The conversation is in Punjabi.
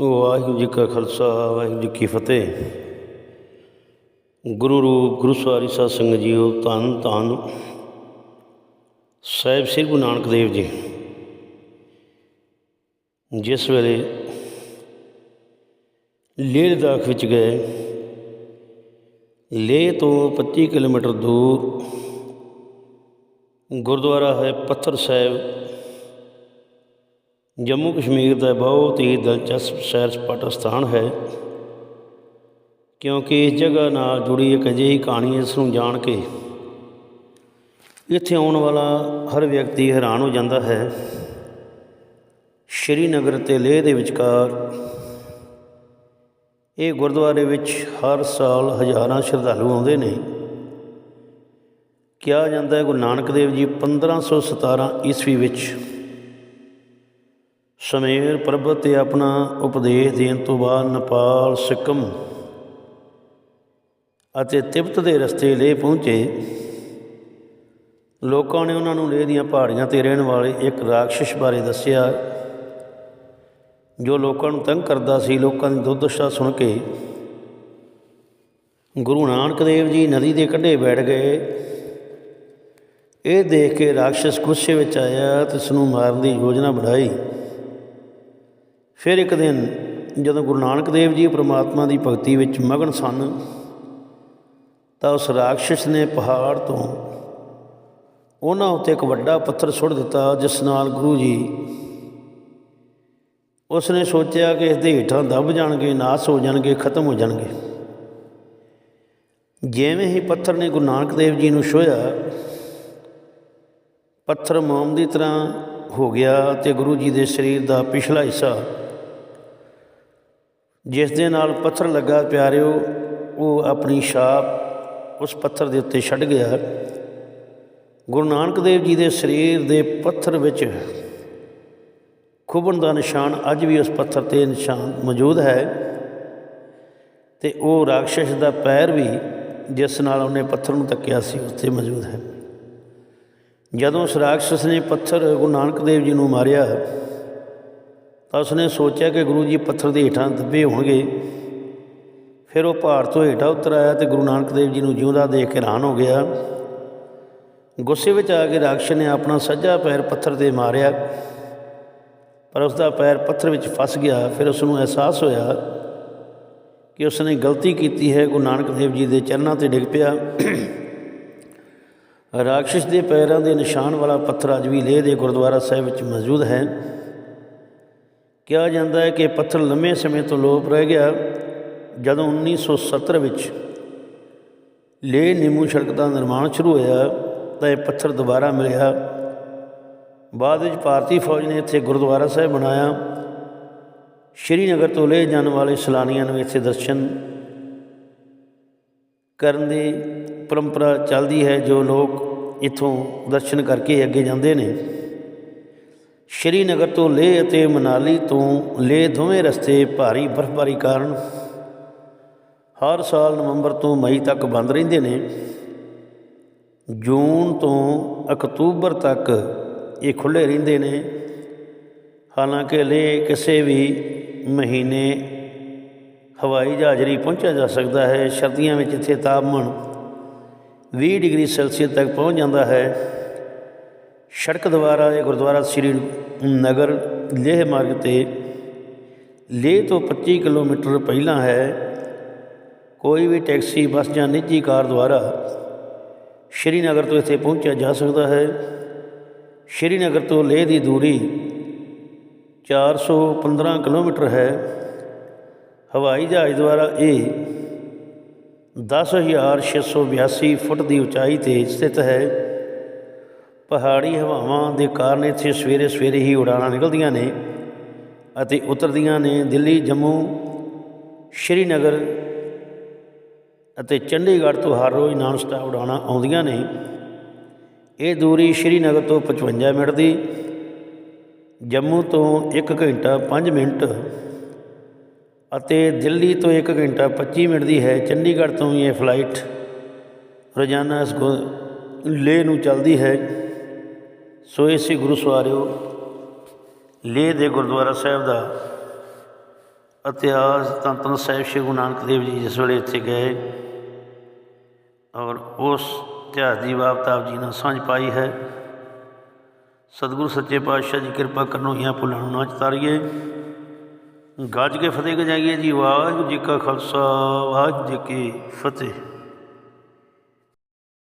ਵਾਹਿਗੁਰੂ ਜੀ ਕਾ ਖਾਲਸਾ, ਵਾਹਿਗੁਰੂ ਜੀ ਕੀ ਫਤਿਹ। ਗੁਰੂ ਰੂਪ, ਗੁਰੂ ਸਵਾਰੀ ਸਾਧ ਸੰਗਤ ਜੀਓ, ਧੰਨ ਧੰਨ ਸਾਹਿਬ ਸ੍ਰੀ ਗੁਰੂ ਨਾਨਕ ਦੇਵ ਜੀ। ਜਿਸ ਵੇਲੇ ਲੇਹ ਲਦਾਖ ਵਿੱਚ ਗਏ, ਲੇਹ ਤੋਂ 25 ਕਿਲੋਮੀਟਰ ਦੂਰ ਗੁਰਦੁਆਰਾ ਹੈ ਪੱਥਰ ਸਾਹਿਬ ਜੰਮੂ ਕਸ਼ਮੀਰ ਦਾ ਬਹੁਤ ਹੀ ਦਿਲਚਸਪ ਸੈਰ ਸਪਾਟਾ ਸਥਾਨ ਹੈ, ਕਿਉਂਕਿ ਇਸ ਜਗ੍ਹਾ ਨਾਲ ਜੁੜੀ ਇੱਕ ਅਜਿਹੀ ਕਹਾਣੀ ਇਸ ਨੂੰ ਜਾਣ ਕੇ ਇੱਥੇ ਆਉਣ ਵਾਲਾ ਹਰ ਵਿਅਕਤੀ ਹੈਰਾਨ ਹੋ ਜਾਂਦਾ ਹੈ। ਸ਼੍ਰੀਨਗਰ ਤੇ ਲੇਹ ਦੇ ਵਿਚਕਾਰ ਇਹ ਗੁਰਦੁਆਰੇ ਵਿੱਚ ਹਰ ਸਾਲ ਹਜ਼ਾਰਾਂ ਸ਼ਰਧਾਲੂ ਆਉਂਦੇ ਨੇ। ਕਿਹਾ ਜਾਂਦਾ ਹੈ, ਗੁਰੂ ਨਾਨਕ ਦੇਵ ਜੀ 1517 ਈਸਵੀ ਵਿੱਚ ਸਮੇਰ ਪਰਬਤ ਤੇ ਆਪਣਾ ਉਪਦੇਸ਼ ਦੇਣ ਤੋਂ ਬਾਅਦ ਨੇਪਾਲ ਸਿੱਕਮ ਅਤੇ ਤਿਬਤ ਦੇ ਰਸਤੇ ਲੇ ਪਹੁੰਚੇ। ਲੋਕਾਂ ਨੇ ਉਹਨਾਂ ਨੂੰ ਲੇਹ ਦੀਆਂ ਪਹਾੜੀਆਂ ਤੇ ਰਹਿਣ ਵਾਲੇ ਇੱਕ ਰਾਖਸ਼ ਬਾਰੇ ਦੱਸਿਆ, ਜੋ ਲੋਕਾਂ ਨੂੰ ਤੰਗ ਕਰਦਾ ਸੀ। ਲੋਕਾਂ ਦੀ ਦੁਰਦਸ਼ਾ ਸੁਣ ਕੇ ਗੁਰੂ ਨਾਨਕ ਦੇਵ ਜੀ ਨਦੀ ਦੇ ਕੰਢੇ ਬੈਠ ਗਏ। ਇਹ ਦੇਖ ਕੇ ਰਾਖਸ਼ ਗੁੱਸੇ ਵਿੱਚ ਆਇਆ ਤੇ ਇਸ ਨੂੰ ਮਾਰਨ ਦੀ ਯੋਜਨਾ ਬਣਾਈ। ਫਿਰ ਇੱਕ ਦਿਨ ਜਦੋਂ ਗੁਰੂ ਨਾਨਕ ਦੇਵ ਜੀ ਪ੍ਰਮਾਤਮਾ ਦੀ ਭਗਤੀ ਵਿੱਚ ਮਗਨ ਸਨ, ਤਾਂ ਉਸ ਰਾਖਸ਼ ਨੇ ਪਹਾੜ ਤੋਂ ਉਹਨਾਂ ਉੱਤੇ ਇੱਕ ਵੱਡਾ ਪੱਥਰ ਸੁੱਟ ਦਿੱਤਾ, ਜਿਸ ਨਾਲ ਗੁਰੂ ਜੀ ਉਸ ਨੇ ਸੋਚਿਆ ਕਿ ਇਸ ਦੇ ਹੇਠਾਂ ਦਬ ਜਾਣਗੇ, ਨਾਸ ਹੋ ਜਾਣਗੇ, ਖਤਮ ਹੋ ਜਾਣਗੇ। ਜਿਵੇਂ ਹੀ ਪੱਥਰ ਨੇ ਗੁਰੂ ਨਾਨਕ ਦੇਵ ਜੀ ਨੂੰ ਛੋਇਆ ਪੱਥਰ ਮੋਮ ਦੀ ਤਰ੍ਹਾਂ ਹੋ ਗਿਆ ਤੇ ਗੁਰੂ ਜੀ ਦੇ ਸਰੀਰ ਦਾ ਪਿਛਲਾ ਹਿੱਸਾ ਜਿਸ ਦੇ ਨਾਲ ਪੱਥਰ ਲੱਗਾ ਪਿਆਰਿਓ, ਉਹ ਆਪਣੀ ਛਾਪ ਉਸ ਪੱਥਰ ਦੇ ਉੱਤੇ ਛੱਡ ਗਿਆ। ਗੁਰੂ ਨਾਨਕ ਦੇਵ ਜੀ ਦੇ ਸਰੀਰ ਦੇ ਪੱਥਰ ਵਿੱਚ ਖੁਬਣ ਦਾ ਨਿਸ਼ਾਨ ਅੱਜ ਵੀ ਉਸ ਪੱਥਰ ਤੇ ਨਿਸ਼ਾਨ ਮੌਜੂਦ ਹੈ ਤੇ ਉਹ ਰਾਖਸ਼ ਦਾ ਪੈਰ ਵੀ ਜਿਸ ਨਾਲ ਉਹਨੇ ਪੱਥਰ ਨੂੰ ਤੱਕਿਆ ਸੀ, ਉਸ ਤੇ ਮੌਜੂਦ ਹੈ। ਜਦੋਂ ਉਸ ਰਾਖਸ਼ ਨੇ ਪੱਥਰ ਗੁਰੂ ਨਾਨਕ ਦੇਵ ਜੀ ਨੂੰ ਮਾਰਿਆ ਤਾਂ ਉਸਨੇ ਸੋਚਿਆ ਕਿ ਗੁਰੂ ਜੀ ਪੱਥਰ ਦੇ ਹੇਠਾਂ ਦੱਬੇ ਹੋਣਗੇ। ਫਿਰ ਉਹ ਭਾਰ ਤੋਂ ਹੇਠਾਂ ਉਤਰ ਆਇਆ ਤੇ ਗੁਰੂ ਨਾਨਕ ਦੇਵ ਜੀ ਨੂੰ ਜਿਉਂਦਾ ਦੇਖ ਕੇ ਹੈਰਾਨ ਹੋ ਗਿਆ। ਗੁੱਸੇ ਵਿੱਚ ਆ ਕੇ ਰਾਖਸ਼ ਨੇ ਆਪਣਾ ਸੱਜਾ ਪੈਰ ਪੱਥਰ ਤੇ ਮਾਰਿਆ। ਪਰ ਉਸ ਦਾ ਪੈਰ ਪੱਥਰ ਵਿੱਚ ਫਸ ਗਿਆ। ਫਿਰ ਉਸ ਨੂੰ ਅਹਿਸਾਸ ਹੋਇਆ ਕਿ ਉਸ ਨੇ ਗਲਤੀ ਕੀਤੀ ਹੈ। ਗੁਰੂ ਨਾਨਕ ਦੇਵ ਜੀ ਦੇ ਚਰਨਾਂ ਤੇ ਡਿੱਗ ਪਿਆ। ਰਾਖਸ਼ ਦੇ ਪੈਰਾਂ ਦੇ ਨਿਸ਼ਾਨ ਵਾਲਾ ਪੱਥਰ ਅੱਜ ਵੀ ਲੇਹ ਦੇ ਗੁਰਦੁਆਰਾ ਸਾਹਿਬ ਵਿੱਚ ਮੌਜੂਦ ਹੈ। ਕਿਹਾ ਜਾਂਦਾ ਹੈ ਕਿ ਪੱਥਰ ਲੰਮੇ ਸਮੇਂ ਤੋਂ ਲੋਪ ਰਹਿ ਗਿਆ। ਜਦੋਂ 1970 ਵਿੱਚ ਲੇਹ ਨਿੰਮੂ ਸੜਕ ਦਾ ਨਿਰਮਾਣ ਸ਼ੁਰੂ ਹੋਇਆ, ਤਾਂ ਇਹ ਪੱਥਰ ਦੁਬਾਰਾ ਮਿਲਿਆ। ਬਾਅਦ ਵਿੱਚ ਭਾਰਤੀ ਫੌਜ ਨੇ ਇੱਥੇ ਗੁਰਦੁਆਰਾ ਸਾਹਿਬ ਬਣਾਇਆ। ਸ਼੍ਰੀਨਗਰ ਤੋਂ ਲੇਹ ਜਾਣ ਵਾਲੇ ਸੈਲਾਨੀਆਂ ਨੂੰ ਇੱਥੇ ਦਰਸ਼ਨ ਕਰਨ ਦੀ ਪਰੰਪਰਾ ਚੱਲਦੀ ਹੈ, ਜੋ ਲੋਕ ਇੱਥੋਂ ਦਰਸ਼ਨ ਕਰਕੇ ਅੱਗੇ ਜਾਂਦੇ ਨੇ। ਸ਼੍ਰੀਨਗਰ ਤੋਂ ਲੇਹ ਅਤੇ ਮਨਾਲੀ ਤੋਂ ਲੇਹ ਦੋਵੇਂ ਰਸਤੇ ਭਾਰੀ ਬਰਫ਼ਬਾਰੀ ਕਾਰਨ ਹਰ ਸਾਲ ਨਵੰਬਰ ਤੋਂ ਮਈ ਤੱਕ ਬੰਦ ਰਹਿੰਦੇ ਨੇ। ਜੂਨ ਤੋਂ ਅਕਤੂਬਰ ਤੱਕ ਇਹ ਖੁੱਲੇ ਰਹਿੰਦੇ ਨੇ। ਹਾਲਾਂਕਿ ਲੇਹ ਕਿਸੇ ਵੀ ਮਹੀਨੇ ਹਵਾਈ ਜਹਾਜ਼ ਜਹਾਜ਼ਰੀ ਪਹੁੰਚਿਆ ਜਾ ਸਕਦਾ ਹੈ। ਸਰਦੀਆਂ ਵਿੱਚ ਇੱਥੇ ਤਾਪਮਾਨ 20 ਡਿਗਰੀ ਸੈਲਸੀਅਸ ਤੱਕ ਪਹੁੰਚ ਜਾਂਦਾ ਹੈ। ਸੜਕ ਦੁਆਰਾ ਇਹ ਗੁਰਦੁਆਰਾ ਸ੍ਰੀ ਨਗਰ ਲੇਹ ਮਾਰਗ ਤੇ ਲੇਹ ਤੋਂ 25 ਕਿਲੋਮੀਟਰ ਪਹਿਲਾਂ ਹੈ, ਕੋਈ ਵੀ ਟੈਕਸੀ, ਬੱਸ ਜਾਂ ਨਿੱਜੀ ਕਾਰ ਦੁਆਰਾ ਸ਼੍ਰੀਨਗਰ ਤੋਂ ਇੱਥੇ ਪਹੁੰਚਿਆ ਜਾ ਸਕਦਾ ਹੈ। ਸ਼੍ਰੀਨਗਰ ਤੋਂ ਲੇਹ ਦੀ ਦੂਰੀ 415 ਕਿਲੋਮੀਟਰ ਹੈ। ਹਵਾਈ ਜਹਾਜ਼ ਦੁਆਰਾ ਇਹ 10682 ਫੁੱਟ ਦੀ ਉਚਾਈ ਤੇ ਸਥਿਤ ਹੈ। ਪਹਾੜੀ ਹਵਾਵਾਂ ਦੇ ਕਾਰਨ ਇੱਥੇ ਸਵੇਰੇ ਸਵੇਰੇ ਹੀ ਉਡਾਣਾਂ ਨਿਕਲਦੀਆਂ ਨੇ ਅਤੇ ਉਤਰਦੀਆਂ ਨੇ ਦਿੱਲੀ, ਜੰਮੂ, ਸ਼੍ਰੀਨਗਰ ਅਤੇ ਚੰਡੀਗੜ੍ਹ ਤੋਂ ਹਰ ਰੋਜ਼ ਨਾਨ ਸਟਾਪ ਉਡਾਣਾਂ ਆਉਂਦੀਆਂ ਨੇ। ਇਹ ਦੂਰੀ ਸ਼੍ਰੀਨਗਰ ਤੋਂ 55 ਮਿੰਟ ਦੀ, ਜੰਮੂ ਤੋਂ 1 ਘੰਟਾ 5 ਮਿੰਟ ਅਤੇ ਦਿੱਲੀ ਤੋਂ 1 ਘੰਟਾ 25 ਮਿੰਟ ਦੀ ਹੈ। ਚੰਡੀਗੜ੍ਹ ਤੋਂ ਵੀ ਇਹ ਫਲਾਈਟ ਰੋਜ਼ਾਨਾ ਇਸ ਗੁ- ਲੇਹ ਨੂੰ ਚੱਲਦੀ ਹੈ। ਸੋ ਇਸੇ ਗੁਰੂ ਸਵਾਰਿਓ, ਲੇਹ ਦੇ ਗੁਰਦੁਆਰਾ ਸਾਹਿਬ ਦਾ ਇਤਿਹਾਸ ਧੰਨ ਧੰਨ ਸਾਹਿਬ ਸ਼੍ਰੀ ਗੁਰੂ ਨਾਨਕ ਦੇਵ ਜੀ ਜਿਸ ਵੇਲੇ ਇੱਥੇ ਗਏ ਔਰ ਉਸ ਇਤਿਹਾਸ ਦੀ ਵਾਰਤਾ ਆਪ ਜੀ ਨਾਲ ਸਾਂਝ ਪਾਈ ਹੈ। ਸਤਿਗੁਰੂ ਸੱਚੇ ਪਾਤਸ਼ਾਹ ਜੀ ਕਿਰਪਾ ਕਰਨੋਂ ਇਹ ਭੁੱਲਣ ਨੂੰ ਨਾ ਚਤਾਰੀਏ ਗੱਜ ਕੇ ਫਤਿਹ ਗਜਾਈਏ ਜੀ, ਵਾਹਿਗੁਰੂ ਜੀ ਕਾ ਖਾਲਸਾ, ਵਾਹਿਗੁਰੂ ਜੀ ਕੀ ਫਤਿਹ।